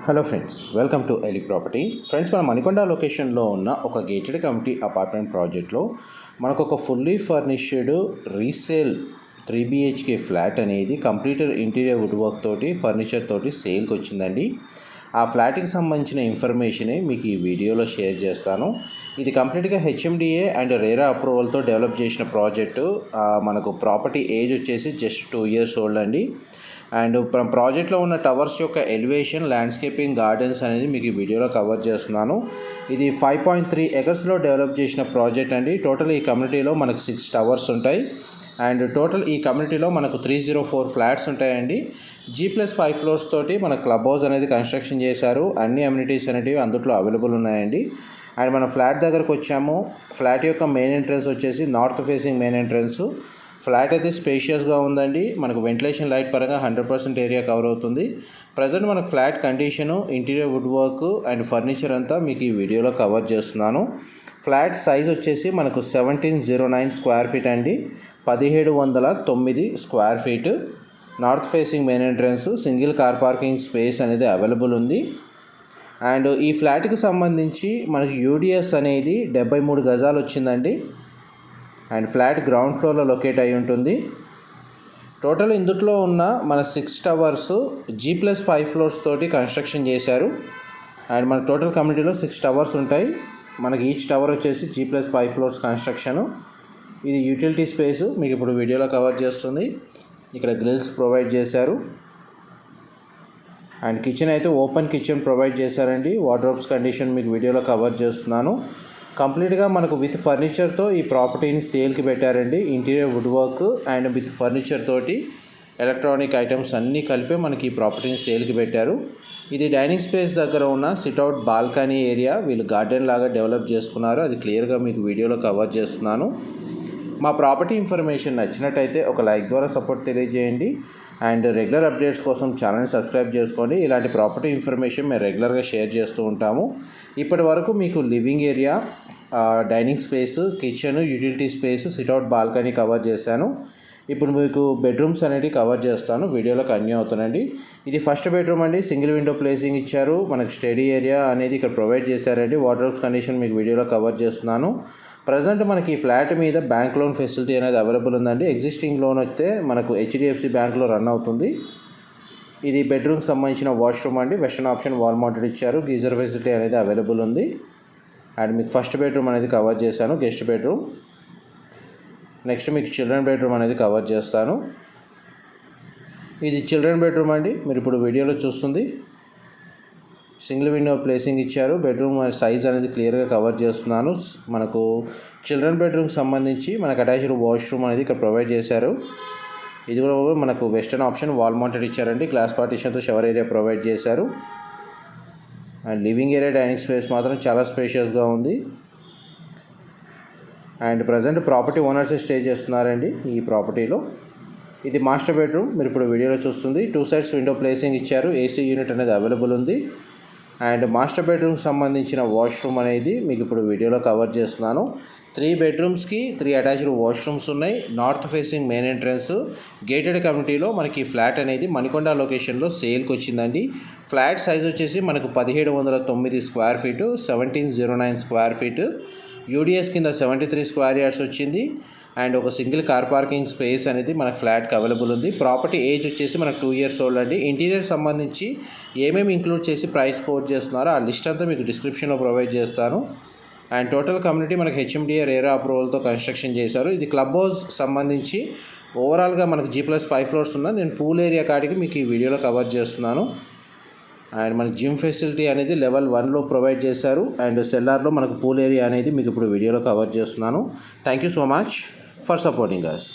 Hello friends welcome to ఎలి property friends మన మణికొండ లొకేషన్లో ఉన్న ఒక గేటెడ్ కమిటీ అపార్ట్మెంట్ ప్రాజెక్ట్లో మనకు ఒక fully furnished resale three BHK flat అనేది కంప్లీటెడ్ ఇంటీరియర్ వుడ్ వర్క్ తోటి ఫర్నిచర్ తోటి సేల్కి వచ్చిందండి ఆ ఫ్లాట్కి సంబంధించిన ఇన్ఫర్మేషనే మీకు ఈ వీడియోలో షేర్ చేస్తాను. ఇది కంప్లీట్గా హెచ్ఎండిఏ అండ్ రేరా అప్రూవల్తో డెవలప్ చేసిన ప్రాజెక్టు. మనకు ప్రాపర్టీ ఏజ్ వచ్చేసి జస్ట్ టూ ఇయర్స్ ఓల్డ్ అండి. అండ్ ప్రాజెక్ట్లో ఉన్న టవర్స్ యొక్క ఎలివేషన్ ల్యాండ్స్కేపింగ్ గార్డెన్స్ అనేది మీకు ఈ వీడియోలో కవర్ చేస్తున్నాను. ఇది ఫైవ్ పాయింట్ త్రీ ఎకర్స్లో డెవలప్ చేసిన ప్రాజెక్ట్ అండి. టోటల్ ఈ కమ్యూనిటీలో మనకు సిక్స్ టవర్స్ ఉంటాయి. అండ్ టోటల్ ఈ కమ్యూనిటీలో మనకు త్రీ జీరో ఫోర్ ఫ్లాట్స్ ఉంటాయండి. జీ ప్లస్ ఫైవ్ ఫ్లోర్స్ తోటి మన క్లబ్ హౌస్ అనేది కన్స్ట్రక్షన్ చేశారు. అన్ని అమ్యూనిటీస్ అనేటివి అందుట్లో అవైలబుల్ ఉన్నాయండి. అండ్ మనం ఫ్లాట్ దగ్గరకు వచ్చాము. ఫ్లాట్ యొక్క మెయిన్ ఎంట్రన్స్ వచ్చేసి north facing main entrance. Flat అయితే స్పేషియస్గా ఉందండి. మనకు వెంటిలేషన్ లైట్ పరంగా హండ్రెడ్ పర్సెంట్ ఏరియా కవర్ అవుతుంది. ప్రజెంట్ మనకు flat condition interior wood work and furniture అంతా మీకు ఈ వీడియోలో కవర్ చేస్తున్నాను. ఫ్లాట్ సైజ్ వచ్చేసి మనకు seventeen zero nine square feet అండి. పదిహేడు వందల తొమ్మిది square feet. North facing main entrance single car parking space అనేది అవైలబుల్ ఉంది. అండ్ ఈ ఫ్లాట్కి సంబంధించి మనకి యూడిఎస్ అనేది డెబ్బై మూడు గజాలు వచ్చిందండి. అండ్ ఫ్లాట్ గ్రౌండ్ ఫ్లోర్లో లొకేట్ అయి ఉంటుంది. టోటల్ ఇందుట్లో ఉన్న మన six towers G plus five floors తోటి కన్స్ట్రక్షన్ చేశారు. అండ్ మన టోటల్ కమ్యూనిటీలో సిక్స్ టవర్స్ ఉంటాయి. మనకి ఈచ్ టవర్ వచ్చేసి G plus five floors construction ఇది యూటిలిటీ స్పేస్ మీకు ఇప్పుడు వీడియోలో కవర్ చేస్తుంది. ఇక్కడ గ్రిల్స్ ప్రొవైడ్ చేశారు. అండ్ కిచెన్ అయితే ఓపెన్ కిచెన్ ప్రొవైడ్ చేశారండి. వార్డ్రోబ్స్ కండిషన్ మీకు వీడియోలో కవర్ చేస్తున్నాను. కంప్లీట్గా మనకు విత్ ఫర్నిచర్తో ఈ ప్రాపర్టీని సేల్కి పెట్టారండి. Interior wood work and with furniture తోటి. ఎలక్ట్రానిక్ ఐటమ్స్ అన్నీ కలిపి మనకి ఈ ప్రాపర్టీని సేల్కి పెట్టారు. ఇది డైనింగ్ స్పేస్ దగ్గర ఉన్న సిట్అవుట్ బాల్కనీ ఏరియా. వీళ్ళు గార్డెన్ లాగా డెవలప్ చేసుకున్నారు. అది క్లియర్గా మీకు వీడియోలో కవర్ చేస్తున్నాను. మా ప్రాపర్టీ ఇన్ఫర్మేషన్ నచ్చినట్టయితే ఒక లైక్ ద్వారా సపోర్ట్ తెలియజేయండి. అండ్ రెగ్యులర్ అప్డేట్స్ కోసం ఛానల్ని సబ్స్క్రైబ్ చేసుకోండి. ఇలాంటి ప్రాపర్టీ ఇన్ఫర్మేషన్ మేము రెగ్యులర్గా షేర్ చేస్తూ ఉంటాము. ఇప్పటి వరకు మీకు living area dining space kitchen utility space sit out balcony cover చేశాను. ఇప్పుడు మీకు బెడ్రూమ్స్ అనేవి కవర్ చేస్తాను. వీడియోలో కన్యూ అవుతానండి. ఇది ఫస్ట్ బెడ్రూమ్ అండి. సింగిల్ విండో ప్లేసింగ్ ఇచ్చారు. మనకు స్టడీ ఏరియా అనేది ఇక్కడ ప్రొవైడ్ చేశారండి. వాటర్ కండిషన్ మీకు వీడియోలో కవర్ చేస్తున్నాను. ప్రజెంట్ మనకి ఈ ఫ్లాట్ మీద బ్యాంక్ లోన్ ఫెసిలిటీ అనేది అవైలబుల్ ఉందండి. ఎగ్జిస్టింగ్ లోన్ అయితే మనకు హెచ్డిఎఫ్సి బ్యాంక్లో రన్ అవుతుంది. ఇది బెడ్రూమ్కి సంబంధించిన వాష్రూమ్ అండి. వెస్టర్న్ ఆప్షన్ వాల్ మౌంటెడ్ ఇచ్చారు. గీజర్ ఫెసిలిటీ అనేది అవైలబుల్ ఉంది. అండ్ మీకు ఫస్ట్ బెడ్రూమ్ అనేది కవర్ చేశాను. గెస్ట్ బెడ్రూమ్ నెక్స్ట్ మీకు చిల్డ్రన్ బెడ్రూమ్ అనేది కవర్ చేస్తాను. ఇది చిల్డ్రన్ బెడ్రూమ్ అండి. మీరు ఇప్పుడు వీడియోలో చూస్తుంది. సింగిల్ విండో ప్లేసింగ్ ఇచ్చారు. బెడ్రూమ్ సైజ్ అనేది క్లియర్గా కవర్ చేస్తున్నాను. మనకు చిల్డ్రన్ బెడ్రూమ్కి సంబంధించి మనకు అటాచ్డ్ వాష్రూమ్ అనేది ఇక్కడ ప్రొవైడ్ చేశారు. ఇది కూడా మనకు వెస్టర్న్ ఆప్షన్ వాల్ మౌంటెడ్ ఇచ్చారండి. గ్లాస్ పార్టీషన్తో షవర్ ఏరియా ప్రొవైడ్ చేశారు. And living area dining space మాత్రం చాలా స్పేషియస్గా ఉంది. And present property owners stay చేస్తున్నారండి ఈ ప్రాపర్టీలో. ఇది మాస్టర్ బెడ్రూమ్ మీరు ఇప్పుడు వీడియోలో చూస్తుంది. టూ సైడ్స్ విండో ప్లేసింగ్ ఇచ్చారు ఏసీ యూనిట్ అనేది అవైలబుల్ ఉంది. అండ్ మాస్టర్ బెడ్రూమ్కి సంబంధించిన వాష్రూమ్ అనేది మీకు ఇప్పుడు వీడియోలో కవర్ చేస్తున్నాను. త్రీ బెడ్రూమ్స్కి త్రీ అటాచ్డ్ వాష్రూమ్స్ ఉన్నాయి. North facing main entrance gated కమ్యూనిటీలో మనకి ఫ్లాట్ అనేది మణికొండ లొకేషన్లో సేల్కి వచ్చిందండి. ఫ్లాట్ సైజ్ వచ్చేసి మనకు పదిహేడు వందల తొమ్మిది square feet seventeen zero nine square feet. UDS కింద సెవెంటీ త్రీ స్క్వేర్ యార్డ్స్ వచ్చింది. అండ్ ఒక సింగిల్ కార్ పార్కింగ్ స్పేస్ అనేది మనకు ఫ్లాట్కి అవైలబుల్ ఉంది. ప్రాపర్టీ ఏజ్ వచ్చేసి మనకు టూ ఇయర్స్ ఓల్డ్ అండి. ఇంటీరియర్ సంబంధించి ఏమేమి ఇంక్లూడ్ చేసి ప్రైస్ కోట్ చేస్తున్నారో ఆ లిస్ట్ అంతా మీకు డిస్క్రిప్షన్లో ప్రొవైడ్ చేస్తాను. అండ్ టోటల్ కమ్యూనిటీ మనకి హెచ్ఎండిఏ రేరా అప్రూవల్తో కన్స్ట్రక్షన్ చేశారు. ఇది క్లబ్ హౌస్ సంబంధించి ఓవరాల్గా మనకు జీ ప్లస్ ఫైవ్ ఫ్లోర్స్ ఉన్న నేను పూల్ ఏరియా కాడికి మీకు ఈ వీడియోలో కవర్ చేస్తున్నాను. అండ్ మన జిమ్ ఫెసిలిటీ అనేది లెవెల్ వన్లో ప్రొవైడ్ చేశారు. అండ్ సెల్లార్లో మనకు పూల్ ఏరియా అనేది మీకు ఇప్పుడు వీడియోలో కవర్ చేస్తున్నాను. Thank you so much for supporting us